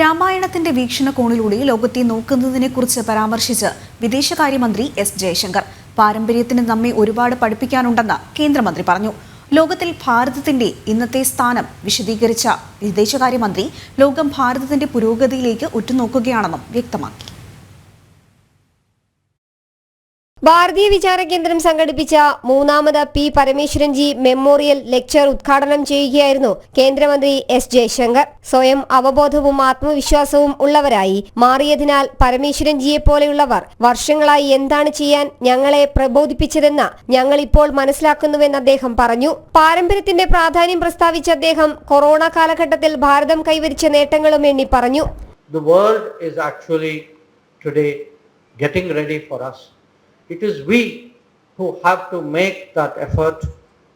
രാമായണത്തിന്റെ വീക്ഷണകോണിലൂടെ ലോകത്തെ നോക്കുന്നതിനെക്കുറിച്ച് പരാമർശിച്ച് വിദേശകാര്യമന്ത്രി എസ് ജയശങ്കർ. പാരമ്പര്യത്തിന് നമ്മെ ഒരുപാട് പഠിപ്പിക്കാനുണ്ടെന്ന് കേന്ദ്രമന്ത്രി പറഞ്ഞു. ലോകത്തിൽ ഭാരതത്തിന്റെ ഇന്നത്തെ സ്ഥാനം വിശദീകരിച്ച വിദേശകാര്യമന്ത്രി ലോകം ഭാരതത്തിന്റെ പുരോഗതിയിലേക്ക് ഉറ്റുനോക്കുകയാണെന്നും വ്യക്തമാക്കി. ഭാരതീയ വിചാര കേന്ദ്രം സംഘടിപ്പിച്ച മൂന്നാമത് പി പരമേശ്വരൻജി മെമ്മോറിയൽ ലെക്ചർ ഉദ്ഘാടനം ചെയ്യുകയായിരുന്നു കേന്ദ്രമന്ത്രി എസ് ജയശങ്കർ. സ്വയം അവബോധവും ആത്മവിശ്വാസവും ഉള്ളവരായി മാറിയതിനാൽ പരമേശ്വരൻജിയെ പോലെയുള്ളവർ വർഷങ്ങളായി എന്താണ് ചെയ്യാൻ ഞങ്ങളെ പ്രബോധിപ്പിച്ചതെന്ന് ഞങ്ങൾ ഇപ്പോൾ മനസ്സിലാക്കുന്നുവെന്ന് അദ്ദേഹം പറഞ്ഞു. പാരമ്പര്യത്തിന്റെ പ്രാധാന്യം പ്രസ്താവിച്ച അദ്ദേഹം കൊറോണ കാലഘട്ടത്തിൽ ഭാരതം കൈവരിച്ച നേട്ടങ്ങളും എണ്ണി പറഞ്ഞു. The world is actually getting ready for us. It is we who have to make that effort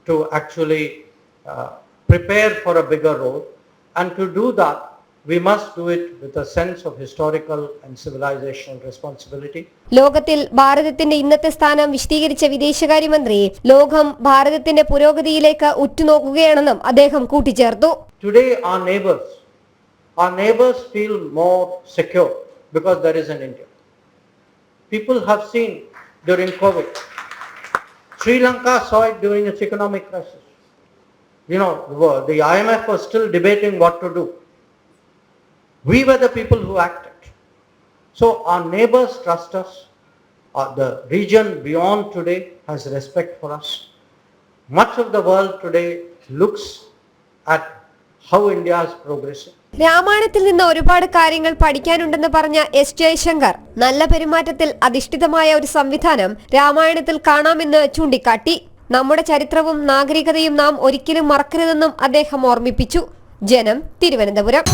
to actually uh, prepare for a bigger role. And to do that, we must do it with a sense of historical and civilizational responsibility. ലോകത്തിൽ ഭാരതത്തിന്റെ ഇന്നത്തെ സ്ഥാനം വിശദീകരിച്ച വിദേശകാര്യമന്ത്രി ലോകം ഭാരതത്തിന്റെ പുരോഗതിയിലേക്ക് ഉറ്റുനോക്കുകയാണെന്നും അദ്ദേഹം കൂട്ടിച്ചേർത്തു Today, our neighbors, our neighbors feel more secure because there is an India. People have seen during COVID. Sri Lanka saw it during its economic crisis. You know, the IMF was still debating what to do. We were the people who acted. So our neighbors trust us. Uh, the region beyond today has respect for us. Much of the world today looks at how India is progressing. രാമായണത്തിൽ നിന്ന് ഒരുപാട് കാര്യങ്ങൾ പഠിക്കാനുണ്ടെന്ന് പറഞ്ഞ S Jaishankar നല്ല പെരുമാറ്റത്തിൽ അധിഷ്ഠിതമായ ഒരു സംവിധാനം രാമായണത്തിൽ കാണാമെന്ന് ചൂണ്ടിക്കാട്ടി. നമ്മുടെ ചരിത്രവും നാഗരികതയും നാം ഒരിക്കലും മറക്കരുതെന്നും അദ്ദേഹം ഓർമ്മിപ്പിച്ചു. ജനം തിരുവനന്തപുരം.